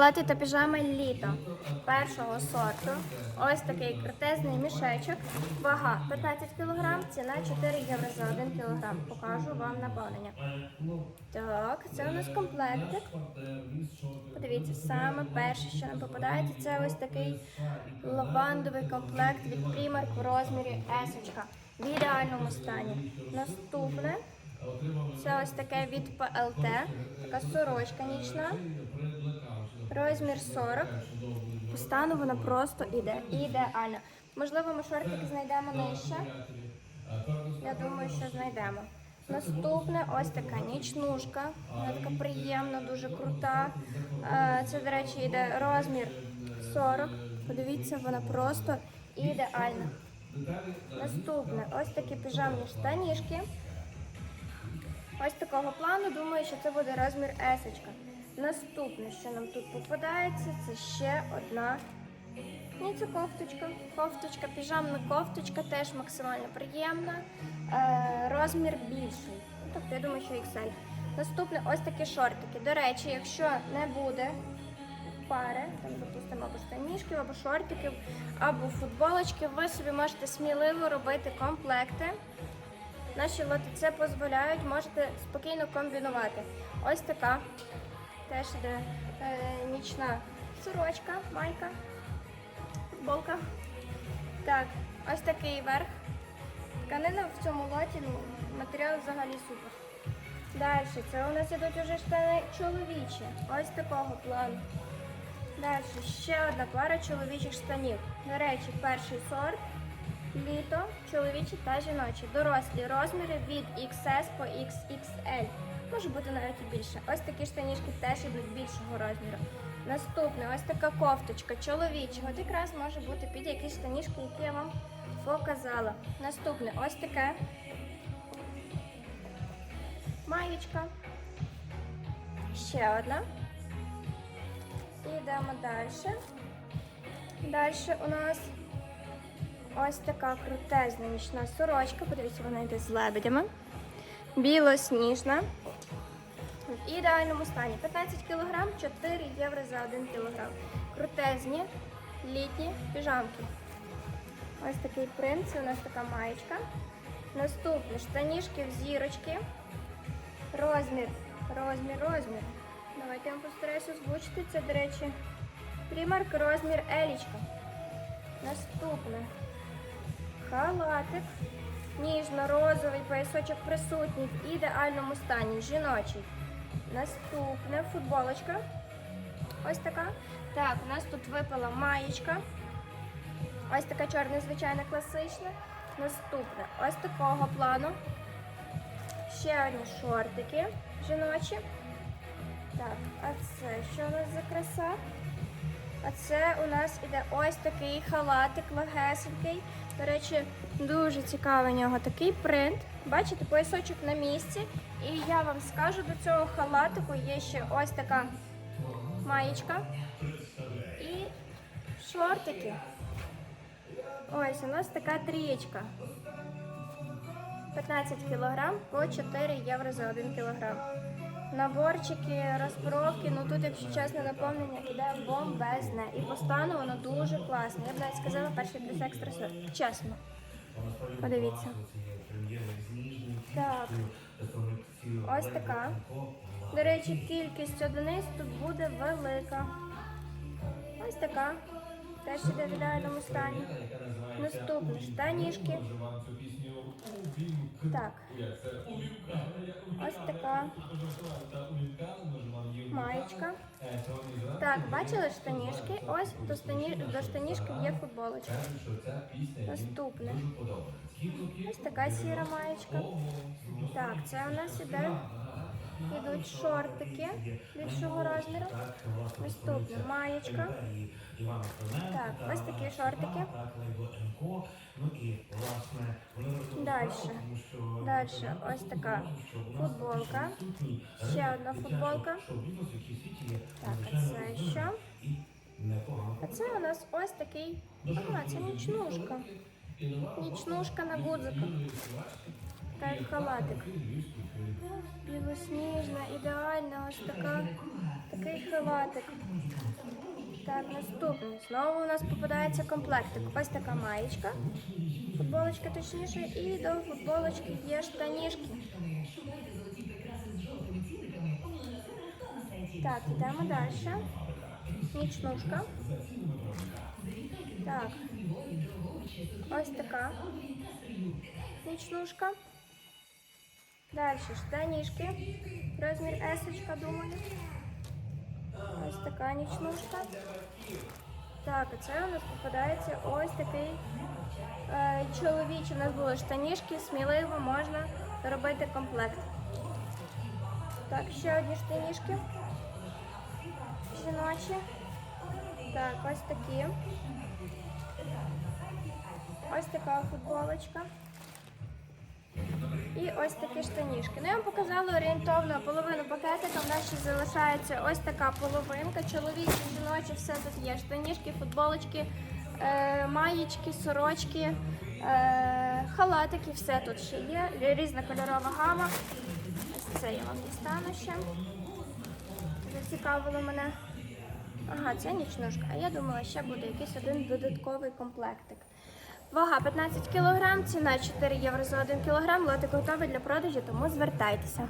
Платі та піжами літо першого сорту. Ось такий крутезний мішечок. Вага 15 кг, ціна 4 євро за 1 кг. Покажу вам наповнення. Так, це у нас комплектик. Подивіться, саме перше, що нам попадається, це ось такий лавандовий комплект від Primark в розмірі S. В ідеальному стані. Наступне це ось таке від PLT, така сорочка нічна. Розмір 40. По стану вона просто іде ідеально. Можливо, ми шортики знайдемо нижче. Я думаю, що знайдемо. Наступне ось така нічнушка. Вона така приємна, дуже крута. Е, Це, до речі, йде розмір 40. Подивіться, вона просто ідеальна. Наступне ось такі піжамні штанішки. Ось такого плану, думаю, що це буде розмір есочка. Наступне, що нам тут попадається, це ще одна. Ні, це кофточка. Кофточка, піжамна кофточка, теж максимально приємна. Е, розмір більший. Ну, Тобто, я думаю, що XL. Наступне ось такі шортики. До речі, якщо не буде пари, там, допустимо, або штанішків, або шортиків, або футболочки, ви собі можете сміливо робити комплекти. Наші лоти це дозволяють, можете спокійно комбінувати. Ось така теж іде е, нічна сорочка, майка, футболка. Так, ось такий верх. Тканина в цьому лоті, ну, матеріал взагалі супер. Далі, це у нас ідуть уже штани чоловічі. Ось такого плану. Далі ще одна пара чоловічих штанів. До речі, перший сорт. Літо, чоловічі та жіночі. Дорослі розміри від XS по XXL. Може бути навіть і більше. Ось такі штанішки теж йдуть більшого розміру. Наступне, ось така кофточка чоловіча. От якраз може бути під якісь штанішки, які я вам показала. Наступне, ось таке. Маєчка. Ще одна. І йдемо далі. Далі у нас ось така крутезна нічна сорочка. Подивіться, вона йде з лебедями. Білосніжна. В ідеальному стані. 15 кг, 4 євро за 1 кг. Крутезні літні піжамки. Ось такий принт, це у нас така маєчка. Наступне штанішки в зірочки. Розмір, розмір, розмір. Давайте я вам постараюся озвучити. Це, до речі, примарк розмір елічка. Наступне. Халатик. Ніжно-розовий поясочок присутній в ідеальному стані. Жіночий. Наступне футболочка. Ось така. Так, у нас тут випала маєчка. Ось така чорна, звичайна, класична. Наступне ось такого плану. Ще одні шортики жіночі. Так, а це що у нас за краса? А це у нас іде ось такий халатик легесенький. До речі, дуже цікавий у нього такий принт. Бачите, поясочок на місці. І я вам скажу, до цього халатику є ще ось така маєчка і шортики. Ось у нас така трієчка. 15 кг по 4 євро за 1 кг. Наборчики, розпаровки, ну тут, якщо чесно, наповнення іде бомбезне. І по стану воно дуже класне. Я б навіть сказала перший плюс екстра. Чесно. Подивіться. Так. Ось така. До речі, кількість одиниць тут буде велика. Ось така. Теж іде в ідеальному стані. Наступне штанішки. Так. Ось така маєчка. Так, бачили штанішки? Ось до, штані... до штанішків є футболочка. Наступне. Ось така сіра маєчка. Так, це у нас іде. Ідуть шортики більшого розміру. Наступна маєчка. Так, ось такі шортики. Далі. Далі ось така футболка. Ще одна футболка. Так, а це що? А це у нас ось такий. Ага, це нічнушка. Нічнушка на гудзиках. Та як халатик. Білосніжна, ідеальна, ось така, такий халатик. Так, наступний. Знову у нас попадається комплектик. Ось така маєчка. Футболочка точніше, і до футболочки є штанішки. Так, йдемо далі. Нічнушка. Так. Ось така. Нічнушка. Далі штанішки. Розмір есочка, думаю. Ось така нічнушка. Так, це у нас попадається ось такий е, чоловічий. У нас були штанішки, сміливо можна робити комплект. Так, ще одні штанішки. Жіночі. Так, ось такі. Ось така футболочка. І ось такі штанішки. Ну, я вам показала орієнтовно половину пакетика. В нас ще залишається ось така половинка. Чоловічі, жіночі, все тут є. Штанішки, футболочки, е, маєчки, сорочки, е, халатики, все тут ще є. Різна кольорова гама. Ось це я вам дістану ще. Зацікавило мене. Ага, це нічнушка. А я думала, ще буде якийсь один додатковий комплектик. Вага 15 кг, ціна 4 євро за 1 кг. Лотик готовий для продажу, тому звертайтеся.